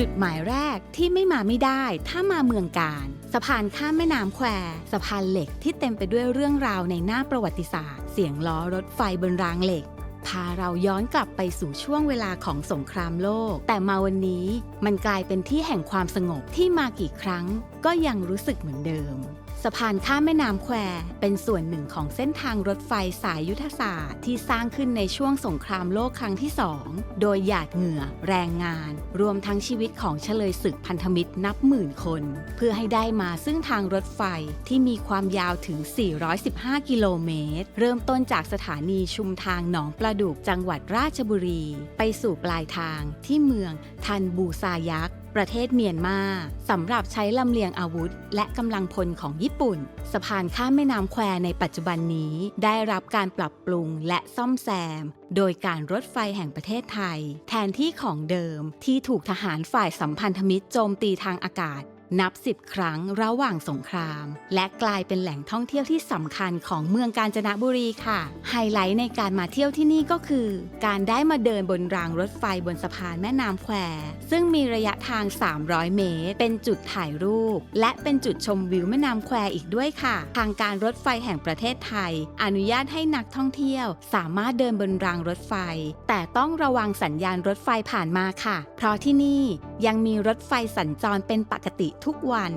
จุดหมายแรกที่ไม่มาไม่ได้ถ้ามาเมืองการสะพานข้ามแม่น้ำแควสะพานเหล็กที่เต็มไปด้วยเรื่องราวในหน้าประวัติศาสตร์ เสียงล้อรถไฟบนรางเหล็ก พาเราย้อนกลับไปสู่ช่วงเวลาของสงครามโลก แต่มาวันนี้มันกลายเป็นที่แห่งความสงบที่มากี่ครั้ง ก็ยังรู้สึกเหมือนเดิมะพานข้ามแม่น้ำแควเป็นส่วนหนึ่งของเส้นทางรถไฟสายยุทธศาสตร์ที่สร้างขึ้นในช่วงสงครามโลกครั้งที่สองโดยหยาดเหงื่อ แรงงาน รวมทั้งชีวิตของเฉลยศึกพันธมิตรนับหมื่นคน เพื่อให้ได้มาซึ่งทางรถไฟที่มีความยาวถึง 415 กิโลเมตร เริ่มต้นจากสถานีชุมทางหนองปลาดุกจังหวัดราชบุรี ไปสู่ปลายทางที่เมืองทันบูซายัก ประเทศเมียนมาสำหรับใช้ลำเลียงอาวุธ และกำลังพลของญี่ปุ่น สะพานข้ามแม่น้ำแควในปัจจุบันนี้ได้รับการปรับปรุงและซ่อมแซม โดยการรถไฟแห่งประเทศไทย แทนที่ของเดิมที่ถูกทหารฝ่ายสัมพันธมิตรโจมตีทางอากาศ นับสิบครั้งระหว่างสงคราม และกลายเป็นแหล่งท่องเที่ยวที่สำคัญของเมืองกาญจนบุรีค่ะ ไฮไลท์ในการมาเที่ยวที่นี่ก็คือ การได้มาเดินบนรางรถไฟบนสะพานแม่น้ำแคว ซึ่งมีระยะทาง 300 เมตร เป็นจุดถ่ายรูป และเป็นจุดชมวิวแม่น้ำแควอีกด้วยค่ะ ทางการรถไฟแห่งประเทศไทย อนุญาตให้นักท่องเที่ยว สามารถเดินบนรางรถไฟ แต่ต้องระวังสัญญาณรถไฟผ่านมาค่ะ เพราะที่นี่ยังมีรถไฟสัญจรเป็นปกติทุกวัน